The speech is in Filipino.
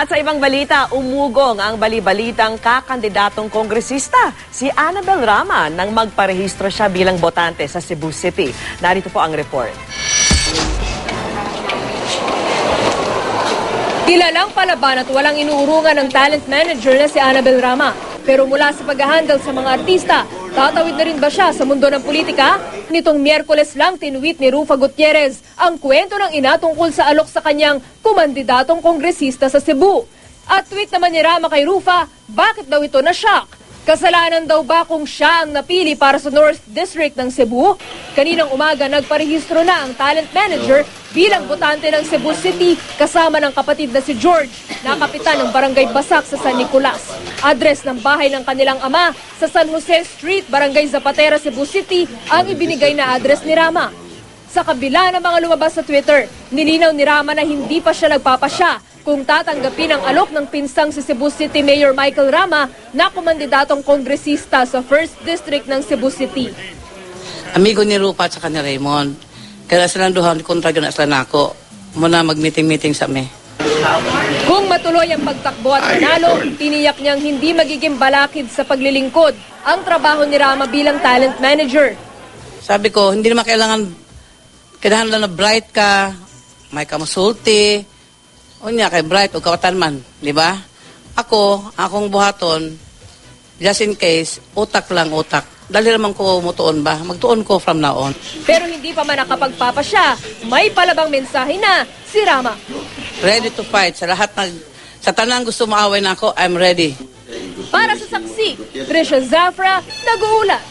At sa ibang balita, umugong ang balibalitang kakandidatong kongresista, si Annabel Rama, nang magparehistro siya bilang botante sa Cebu City. Narito po ang report. Kilalang palaban at walang inuurungan ng talent manager na si Annabel Rama. Pero mula sa pag-handle sa mga artista, tatawid na rin ba siya sa mundo ng politika? Nitong Miyerkules lang tinuwit ni Rufa Gutierrez ang kwento ng ina tungkol sa alok sa kanyang kumandidatong kongresista sa Cebu. At tweet naman ni Rama kay Rufa, bakit daw ito na-shock? Kasalanan daw ba kung siya ang napili para sa North District ng Cebu? Kaninang umaga nagparehistro na ang talent manager bilang botante ng Cebu City kasama ng kapatid na si George na kapitan ng Barangay Basak sa San Nicolas. Address ng bahay ng kanilang ama sa San Jose Street, Barangay Zapatera, Cebu City ang ibinigay na address ni Rama. Sa kabila ng mga lumabas sa Twitter, nilinaw ni Rama na hindi pa siya nagpapasya kung tatanggapin ang alok ng pinsang si Cebu City Mayor Michael Rama na kumandidatong kongresista sa 1st District ng Cebu City. amigo ni Rupa at saka ni Raymond. Kaya silang duha, kontra na sila nako. Muna mag-meeting-meeting sa me. Kung matuloy ang pagtakbo at manalo, tiniyak niyang hindi magiging balakid sa paglilingkod ang trabaho ni Rama bilang talent manager. Sabi ko, hindi naman kailangan, kailangan lang na bright ka, may kamasulti, o niya kay bright o kawatan man, di ba? Ako, akong buhaton, just in case, utak lang utak. Dali naman ko mutuon ba? Magtuon ko from now on. Pero hindi pa man nakapagpapasya, may palabang mensahe na si Rama. Ready to fight. Sa lahat ng, sa tanang gusto maaway na ako, I'm ready. Para sa saksi, Trisha Zafra, nag-uulat.